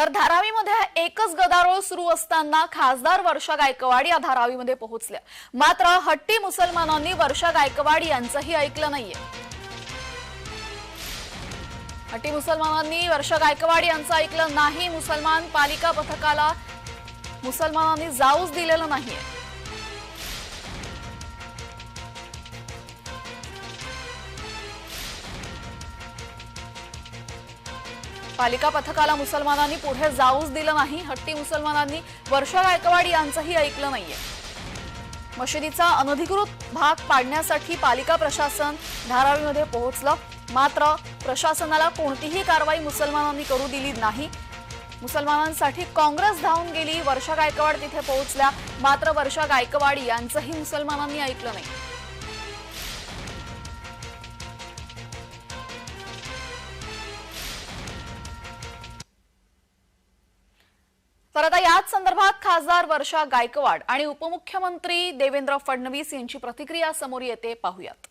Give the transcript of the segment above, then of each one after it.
तर धारावीमध्ये एकच गदारोळ सुरू असताना खासदार वर्षा गायकवाड या धारावीमध्ये पोहोचल्या. मात्र हट्टी मुसलमानांनी वर्षा गायकवाड यांचंही ऐकलं नाहीये. हट्टी मुसलमानांनी वर्षा गायकवाड यांचं ऐकलं नाही. मुसलमान पालिका पथकाला मुसलमानांनी जाऊच दिलेलं नाहीये. पालिका पथकाला मुसलमानांनी पुढे जाऊच दिलं नाही. हट्टी मुसलमानांनी वर्षा गायकवाड यांचंही ऐकलं नाहीये. मशिदीचा अनधिकृत भाग पाडण्यासाठी पालिका प्रशासन धारावीमध्ये पोहोचलं. मात्र प्रशासनाला कोणतीही कारवाई मुसलमानांनी करू दिली नाही. मुसलमानांसाठी काँग्रेस धावून गेली. वर्षा गायकवाड तिथे पोहोचल्या. मात्र वर्षा गायकवाड यांचंही मुसलमानांनी ऐकलं नाही. तर आता याच संदर्भात खासदार वर्षा गायकवाड आणि उपमुख्यमंत्री देवेंद्र फडणवीस यांची प्रतिक्रिया समोर येते. पाहूयात.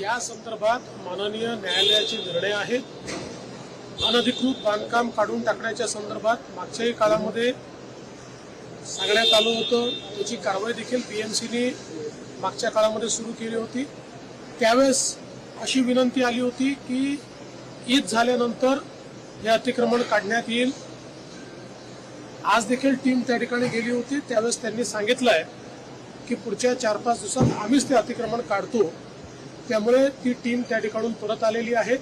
या संदर्भात माननीय न्यायालयाचे निर्णय आहेत. अनधिकृत बांधकाम काढून टाकण्याच्या संदर्भात मागच्याही काळामध्ये सांगण्यात आलं होतं. त्याची कारवाई देखील पीएमसीने मागच्या काळामध्ये सुरू केली होती. त्यावेळेस अशी विनंती आली होती की ईद झाल्यानंतर हे अतिक्रमण काढण्यात येईल. आज देखील टीम त्या ठिकाणी गेली होती. त्यावेळेस त्यांनी सांगितलं आहे की पुढच्या चार पाच दिवसात आम्हीच ते अतिक्रमण काढतो. त्यामुळे ती टीम त्या ठिकाणून परत आलेली आहे.